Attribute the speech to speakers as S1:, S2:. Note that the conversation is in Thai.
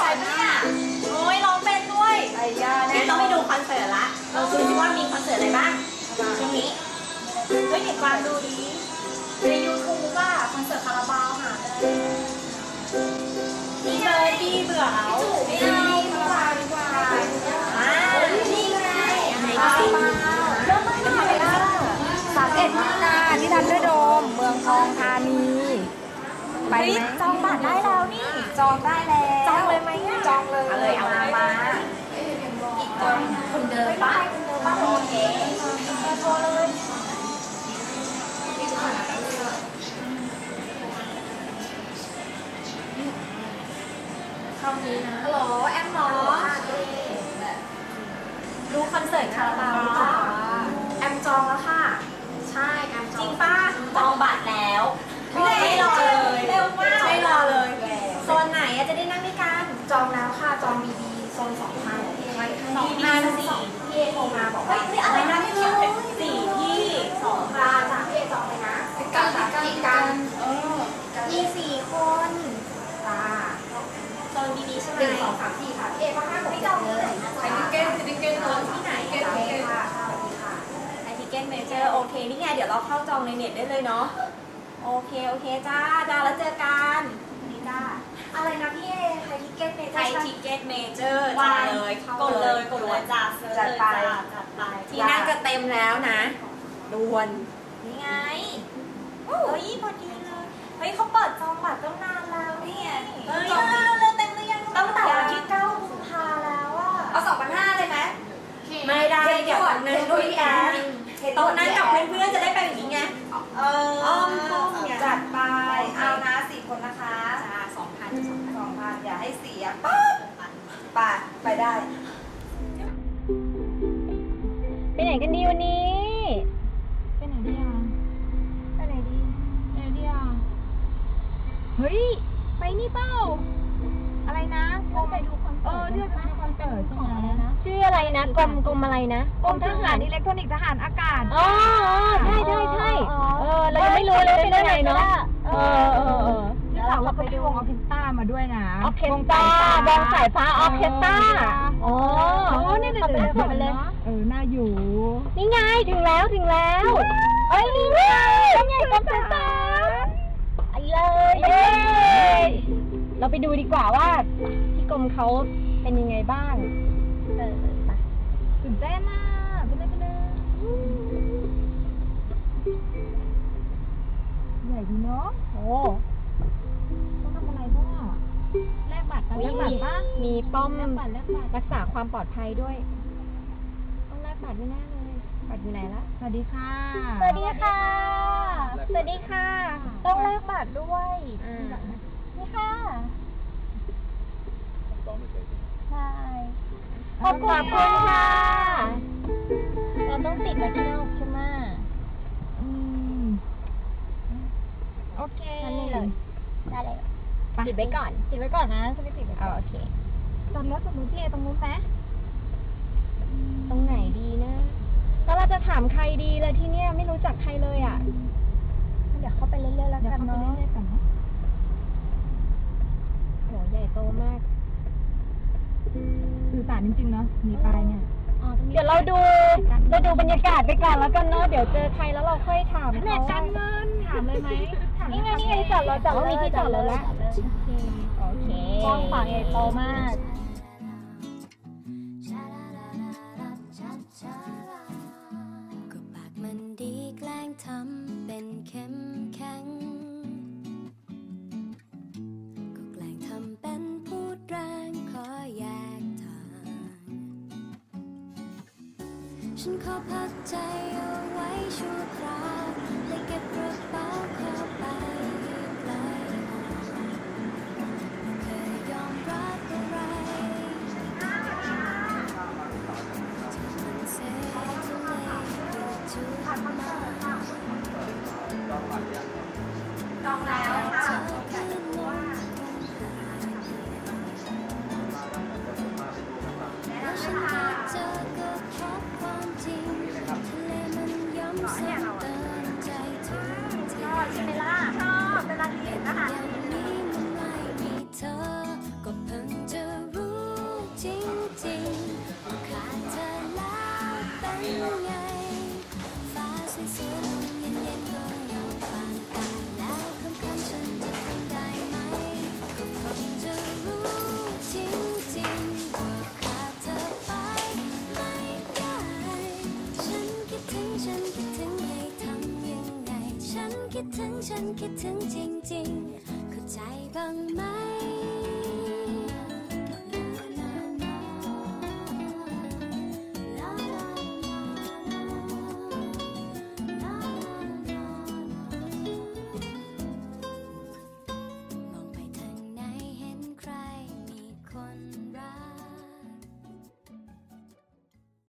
S1: ฉั
S2: นเนี่ยโอ้ยร้อ
S1: งเป็นด้
S2: วยไอ้ยาแน่งั้นต้องไป
S1: ดู
S2: คอนเสิร์ตละเราดูซิว่ามีคอนเสิร์ตอะไรบ้าง
S1: ช่ว
S2: งนี้เฮ้ยเ
S1: ด็
S2: กวางดูดี
S1: ในยูทูบอะคอนเสิร์ตคาราบาวหาเลยมีเบอร์ดี้เบื่อเอาจุไม่เอาคาราบาวดีกว่าอ่านี่ไงไหนก็สิเริ่มต้นที่ไหนล่ะ
S3: สามเอ็ดมีนาที่ทำด้วยโดม เมืองทองธานี ไปไหม
S1: จองบัตรได้แล้ว
S3: จองได้แล้ว
S1: จองเลยไหมะ
S3: จองเลย
S1: เอาเลยเอา
S3: มา
S1: เลย
S3: มา
S1: อีกคนคนเดิมป้าคนเดิมป้าโอเคโทรเลยคำนี้นะ
S3: ฮัลโหลแอมหมอ
S1: ดูคอนเสิร์ตคาราบาวหรือเปล่าแอมจองแล้วค่ะ ใช่แอมจองจริงป้าจองบัตรแล้ว สองพันสี่พี่เอโทรมาบอกว่าเฮ้อะไรนะที่เราสี่ที่สองพันจ้ะพี่เอจองเลยนะติดกันติดกันเออมีสี่คนจ้าโซนบีบีใช่ไหม
S3: หนึ่งสองสามสี่ค่ะพี่เอก็ห้าหก
S1: ไม่จ
S3: เจ็ดเล
S1: เลยย
S3: นะ
S1: ไอทิเกตทิเกตโซนที่ไหน
S3: เกตเกตค่ะสวัสดีค่ะ
S1: ไอทิเกตเมเจอร์โอเคนี่ไงเดี๋ยวเราเข้าจองในเน็ตได้เลยเนาะโอเคโอเคจ้าจ้าแล้วเจอกันนี่จ้า
S3: อะไรนะพี่เอไทยทิเก็ตเม
S1: ไท
S3: เจอยร์
S1: ทิเก็ตเมเจอร์
S3: วา
S1: จ้างเลยกดเลยกดเลยจ้าเซิร์ช
S3: จัด
S1: เลย
S3: ไป
S1: จ้าจัดไปที่นั่งจะเต็มแล้วนะด่วนนี่ไงเฮ้ยพอดีเลยเฮ้ยเขาเปิดจองบัตรตั้งนานแล้วนี่ไงเฮ้ยเร็วๆเต็มหรือยังตั้งแต่วันที่9กุมภาแล้วอะ
S3: เอาสองพันห้าเลยไหม
S1: ไม่ได้เดี๋ยววันนั้นด้วยกันตอนนั้นกับเพื่อนๆจะได้ไปอย่างนี้ไง
S3: เออ
S1: อ้อมห้องไง
S3: จัดไป เอานะสี่คนนะคะ
S1: จ้า สองพันสองพัน
S3: สองพันอย่าให้เสียปั๊บไปไปได้
S4: ไปไหนกันดีวันนี้
S3: ไปไหนดีอะ
S4: ไปไหนดี
S3: ไปไหนดีอะ
S4: เฮ้ยไปนี่เป้า
S3: อะไรนะกรมไปดูคอนเสิร์ตเออเดี๋ยวไปดูคอนเสิร์ตใช่ไหม
S4: ชื่ออะไรนะกรมกรมอะไรนะ
S3: กรมทหารอิเล็กทรอนิกส์ทหารอากาศ
S4: อ๋ออ๋อใช่ใช่ใช่เออเรายังไม่รู้เลยเป็นยังไงเนาะเออเออ เออ
S3: ที่เราก็ไปดูวงออร์เคสตรามาด้วยนะ
S4: ออร์เคสตราวงสายฟ้าออร์เคสตราอ๋อ
S3: โอ้เนี่ยเดี๋ยว
S4: เดี๋
S3: เดี๋
S4: ย
S3: ยวว
S4: ไปเลย
S3: เออน่าอยู่
S4: นี่ไงถึงแล้วถึงแล้วเอ้ยนี่ไงนี่ไงกรมสายฟ้าไปเลยเย้เราไปดูดีกว่าว่าที่กรมเขาเป็นยังไงบ้างเออไป
S3: ตื่นเต้นอะไปเลยไปเลยใหญ่ดีเนาะ
S4: โอ้
S3: แลกบัตรกันแลกบัตรปะ
S4: มีป้อม
S3: แลกบัตรแลกบัตร
S4: รักษาความปลอดภัยด้วย ต้องแลกบัตรไม่แน่เลยบัตรอยู่ไหนละ
S3: สวัสดีค่ะ
S4: สวัสดีค่ะ สวัสดีค่ะ ต้องแลกบัตรด้วยนี่ค่ะใช่ขอบคุณค่ะ เราต้องติดไว้ที่นอกใช่ไหม
S3: อืม โอเค
S4: นั่นนี่เลย ได้เลย
S3: ไป
S4: ติดไว้ก่อน ติดไว้ก่อนนะฉันไม่ติดไว้ก่อนโอเค
S3: จอดรถจอดรถพี่เอตรงนู้นไหม
S4: ตรงไหนดีนะแล้วเราจะถามใครดีเลยที่เนี่ยไม่รู้จักใครเลยอะ เดี๋ยวเข้าไปเรื่อยๆแล้ว
S3: เดี๋ยว
S4: กัน
S3: เข้าไป
S4: เนาะ
S3: เรื่อยๆก่อนเนาะ
S4: โหใหญ่โตมาก
S3: สื่อสารจริงๆเนาะมีปลายเนี่ย
S4: เดี๋ยวเราดูเราดูบรรยากาศไปก่อนแล้วกันเนาะเดี๋ยวเจอใครแล้วเราค่อยถาม
S3: แผน
S4: เขา
S3: กการเงินถามเลยไหมถาม
S4: นี่ไงนี่ไงที่จอดรถจอดรถมีที่จอดรถแล้วโอเคกว้างขวางใหญ่โตมาก
S5: ก็ปากมันดีแกล้งทำเป็นเข้มแข็ง ก็แกล้งทำเป็นพูดแรงขอแยกทาง ฉันขอพักใจเอาไว้ชั่วคราวและเก็บร ลอง
S1: แล้วค่ะ
S5: ฉันคิดถึงจริงๆ เข้าใจบ้างไหม